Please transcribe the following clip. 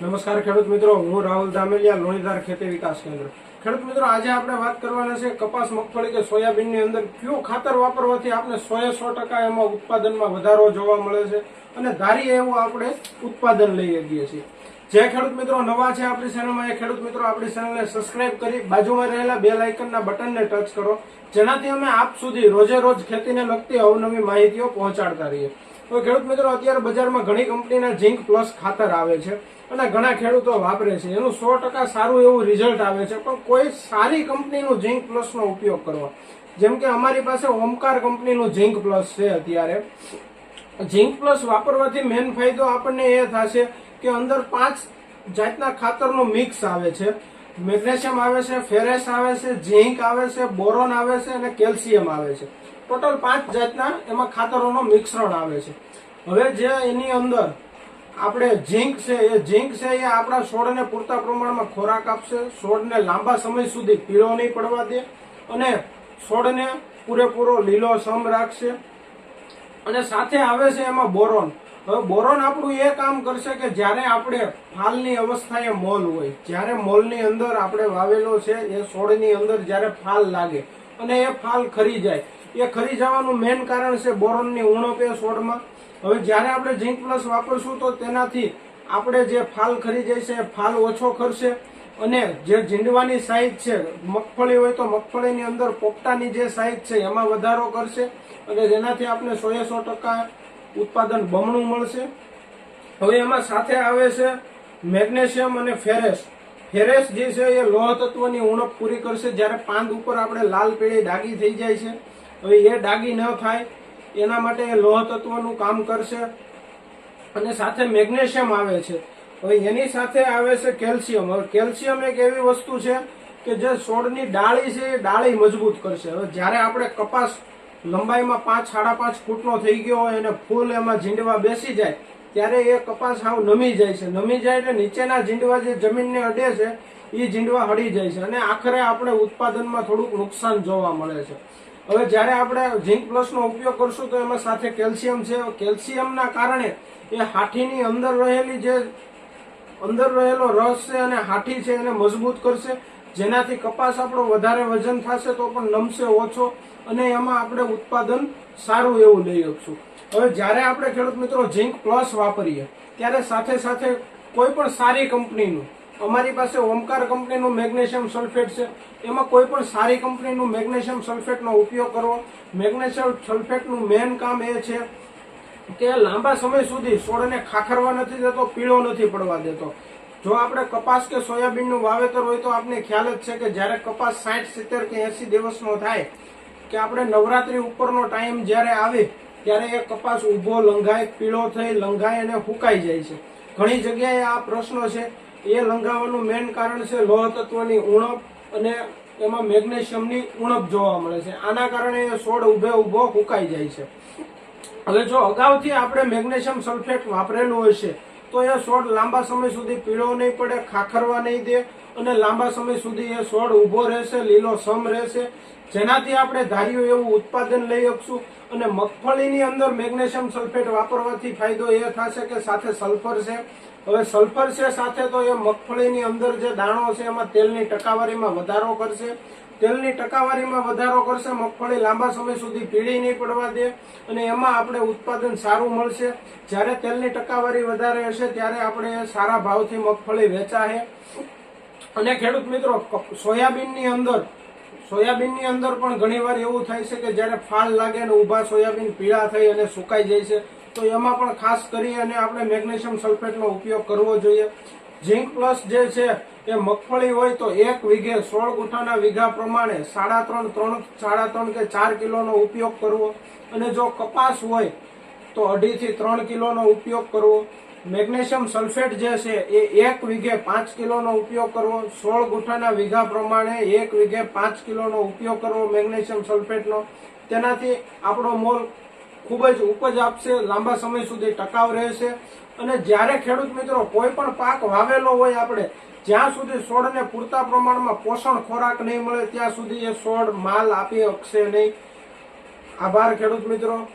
નમસ્કાર ખેડૂત મિત્રો, હું રાહુલ ધામેલિયા લોણીદાર ખેતી વિકાસ કેન્દ્ર. ખેડૂત મિત્રો, આજે આપણે વાત કરવાના છે કપાસ, મગફળી કે સોયાબીનની અંદર કયું ખાતર વાપરવાથી આપણે સો એ સો ટકા એમાં ઉત્પાદનમાં વધારો જોવા મળે છે અને ધારીએ એવું આપણે ઉત્પાદન લઈ શકીએ છીએ. જે ખેડૂત મિત્રો નવા છે આપણી ચેનલમાં, એ ખેડૂત મિત્રો આપણી ચેનલને સબસ્ક્રાઇબ કરી બાજુમાં રહેલા બે લાઇકનના બટનને ટચ કરો, જેનાથી અમે આપ સુધી રોજે રોજ ખેતીને લગતી અવનવી માહિતીઓ પહોંચાડતા રહીએ. તો ખેડૂત મિત્રો, અત્યારે બજારમાં ઘણી કંપનીના ઝીંક પ્લસ ખાતર આવે છે. અને ઘણા ખેડૂતો વાપરે છે. એનું સો ટકા સારું એવું રિઝલ્ટ આવે છે. પણ કોઈ સારી કંપનીનું ઝીંક પ્લસનો ઉપયોગ કરવો. જેમ કે અમારી પાસે ઓમકાર કંપનીનું ઝીંક પ્લસ છે અત્યારે. ઝીંક પ્લસ વાપરવાથી મેન ફાયદો આપણને એ થશે કે અંદર પાંચ જાતના ખાતરનો મિક્સ આવે છે. મેગ્નેશિયમ આવે છે ફેરેસ આવે છે ઝીંક આવે છે, બોરોન આવે છે અને કેલ્શિયમ આવે છે. ટોટલ પાંચ જાતના એમાં ખાતરોનો મિશ્રણ આવે છે. હવે જે એની અંદર આપણે ઝીંક છે, એ ઝીંક છે એ આપણા છોડને પૂરતા પ્રમાણમાં ખોરાક આપશે. છોડને લાંબા સમય સુધી પીળો નહીં પડવા દે અને છોડને પૂરેપૂરો લીલો સમ રાખશે. અને સાથે આવે છે એમાં બોરોન. હવે બોરોન આપણું એ કામ કરશે કે જ્યારે આપણે ફાલની અવસ્થાએ મોલ હોય, જ્યારે મોલની અંદર આપણે વાવેલો છે, એ છોડની અંદર જ્યારે ફાલ લાગે અને એ ફાલ ખરી જાય. એ ખરી જવાનું મેન કારણ છે બોરોનની ઉણપ એ છોડમાં. હવે જ્યારે આપણે ઝીંક પ્લસ વાપરશું તો તેનાથી આપણે જે ફાલ ખરી જાય ફાલ ઓછો ખરશે અને જે ઝીંડવાની સાઈઝ છે, મગફળી હોય તો મગફળીની અંદર પોપટાની જે સાઈઝ છે, એમાં વધારો કરશે અને જેનાથી આપણે સોએ સો ટકા ઉત્પાદન બમણું મળશે. હવે એમાં સાથે આવે છે મેગ્નેશિયમ અને ફેરેસ. ફેરેસ જે છે એ લોહ તત્વની ઉણપ પૂરી કરશે જ્યારે પાંદ ઉપર આપણે લાલ પીળી ડાગી થઈ જાય છે. હવે એ ડાગી ન થાય એના માટે લોહ તત્વનું કામ કરશે અને સાથે મેગ્નેશિયમ આવે છે. હવે એની સાથે આવે છે કેલ્શિયમ. હવે કેલ્શિયમ એક એવી વસ્તુ છે કે જે છોડની ડાળી છે એ ડાળી મજબૂત કરશે. હવે જ્યારે આપણે કપાસ લંબાઈમાં પાંચ, સાડા પાંચ ફૂટનો થઈ ગયો હોય અને ફૂલ એમાં ઝીંડવા બેસી જાય, ત્યારે એ કપાસ હાવ નમી જાય છે. નમી જાય એટલે નીચેના ઝીંડવા જે જમીનને અડે છે એ ઝીંડવા હળી જાય છે. અને આખરે આપણે ઉત્પાદનમાં થોડુંક નુકસાન જોવા મળે છે. હવે જ્યારે આપણે ઝીંક પ્લસનો ઉપયોગ કરશું તો એમાં સાથે કેલ્શિયમ છે. કેલ્શિયમના કારણે એ હાથીની અંદર રહેલી જે, અંદર રહેલો રસ છે અને હાથી છે એને મજબૂત કરશે. જેનાથી કપાસ આપણો વધારે વજન થશે તો પણ નમશે ઓછો અને એમાં આપણે ઉત્પાદન સારું એવું લઈ શકશું. હવે જ્યારે આપણે ખેડૂત મિત્રો ઝીંક પ્લસ વાપરીએ, ત્યારે સાથે સાથે કોઈ પણ સારી કંપનીનું અમારી પાસે ઓમકાર કંપનીનું મેગ્નેશિયમ સલ્ફેટ છે. એમાં કોઈ પણ સારી કંપનીનું મેગ્નેશિયમ સલ્ફેટનો ઉપયોગ કરવો. મેગ્નેશિયમ સલ્ફેટનું મેન કામ એ છે કે લાંબા સમય સુધી છોડને ખાખરવા નથી દેતો, પીળો નથી પડવા દેતો. જો આપણે કપાસ કે સોયાબીનનું વાવેતર હોય તો આપને ખ્યાલ જ છે કે જ્યારે કપાસ સાઠ, સિત્તેર કે એસી દિવસનો થાય કે આપણે નવરાત્રી ઉપરનો ટાઈમ જ્યારે આવે ત્યારે એ કપાસ ઊભો લંઘાય પીળો થઈ લંઘાય અને ફૂંકાઈ જાય છે. ઘણી જગ્યાએ આ પ્રશ્નો છે એ લંઘાવાનું મેન કારણ છે લોહ તત્વની ઉણપ અને એમાં મેગ્નેશિયમની ઉણપ જોવા મળે છે. આના કારણે એ છોડ ઉભે ઊભો ફૂંકાઈ જાય છે. હવે જો અગાઉથી આપણે મેગ્નેશિયમ સલ્ફેટ વાપરેલું હશે તો એ છોડ લાંબા સમય સુધી પીળો નહીં પડે, ખાખરવા નહીં દે અને લાંબા સમય સુધી એ છોડ ઊભો રહેશે, લીલો સમ રહેશે. જેનાથી આપણે ધાર્યું એવું ઉત્પાદન લઈ શકશું અને મગફળીની અંદર મેગ્નેશિયમ સલ્ફેટ વાપરવાથી ફાયદો એ થશે કે સાથે સલ્ફર છે. હવે સલ્ફર છે સાથે તો એ મગફળીની અંદર જે દાણો છે, એમાં તેલની ટકાવારીમાં વધારો કરશે. તેલની ટકાવારીમાં વધારો કરશે, મગફળી લાંબા સમય સુધી પીળી નહીં પડવા દે અને એમાં આપણે ઉત્પાદન સારું મળશે. જ્યારે તેલની ટકાવારી વધારે હશે, ત્યારે આપણે સારા ભાવથી મગફળી વેચાશે. અને ખેડૂત મિત્રો સોયાબીનની અંદર સોયાબીનની અંદર પણ ઘણીવાર એવું થાય છે કે જ્યારે ફાળ લાગે અને ઊભા સોયાબીન પીળા થઈ અને સુકાઈ જાય છે, તો એમાં પણ ખાસ કરી અને આપણે મેગ્નેશિયમ સલ્ફેટનો ઉપયોગ કરવો જોઈએ. ઝીંક પ્લસ જે છે એ મગફળી હોય તો એક વીઘે સોળ ગુઠાના વીઘા પ્રમાણે સાડા ત્રણ ત્રણ, સાડા ત્રણ કે ચાર કિલોનો ઉપયોગ કરવો. અને જો કપાસ હોય તો અઢીથી ત્રણ કિલોનો ઉપયોગ કરવો. મેગ્નેશિયમ સલ્ફેટ જે છે એ એક વીઘે પાંચ કિલોનો ઉપયોગ કરવો. સોળ ગુઠાના વીઘા પ્રમાણે એક વીઘે પાંચ કિલોનો ઉપયોગ કરવો મેગ્નેશિયમ સલ્ફેટનો. તેનાથી આપણો મોલ ખૂબ જ ઉપજ આપશે, લાંબા સમય સુધી ટકાવ રહેશે. અને જ્યારે ખેડૂત મિત્રો કોઈ પણ પાક વાવેલો હોય આપણે, જ્યાં સુધી છોડને પૂરતા પ્રમાણમાં પોષણ ખોરાક નહીં મળે, ત્યાં સુધી એ છોડ માલ આપી શકશે નહીં. આભાર ખેડૂત મિત્રો.